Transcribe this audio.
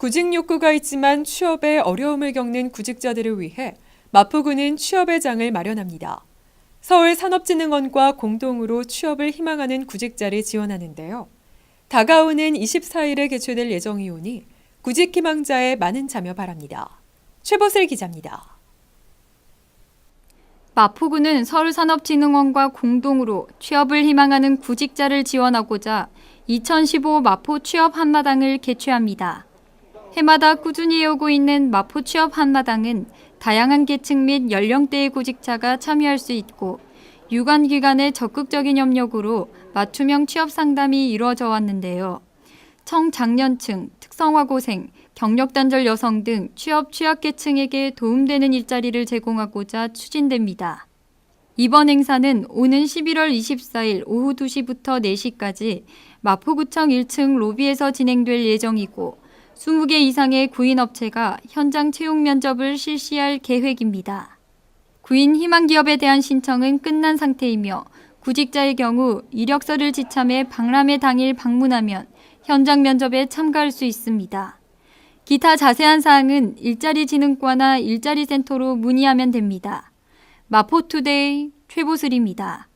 구직 욕구가 있지만 취업에 어려움을 겪는 구직자들을 위해 마포구는 취업의 장을 마련합니다. 서울산업진흥원과 공동으로 취업을 희망하는 구직자를 지원하는데요. 다가오는 24일에 개최될 예정이오니 구직 희망자의 많은 참여 바랍니다. 최보슬 기자입니다. 마포구는 서울산업진흥원과 공동으로 취업을 희망하는 구직자를 지원하고자 2015 마포 취업 한마당을 개최합니다. 해마다 꾸준히 오고 있는 마포 취업 한마당은 다양한 계층 및 연령대의 구직자가 참여할 수 있고 유관 기관의 적극적인 협력으로 맞춤형 취업 상담이 이루어져 왔는데요. 청장년층, 특성화고생, 경력단절 여성 등 취업 취약계층에게 도움되는 일자리를 제공하고자 추진됩니다. 이번 행사는 오는 11월 24일 오후 2시부터 4시까지 마포구청 1층 로비에서 진행될 예정이고 20개 이상의 구인 업체가 현장 채용 면접을 실시할 계획입니다. 구인 희망 기업에 대한 신청은 끝난 상태이며 구직자의 경우 이력서를 지참해 박람회 당일 방문하면 현장 면접에 참가할 수 있습니다. 기타 자세한 사항은 일자리 진흥과나 일자리 센터로 문의하면 됩니다. 마포투데이 최보슬입니다.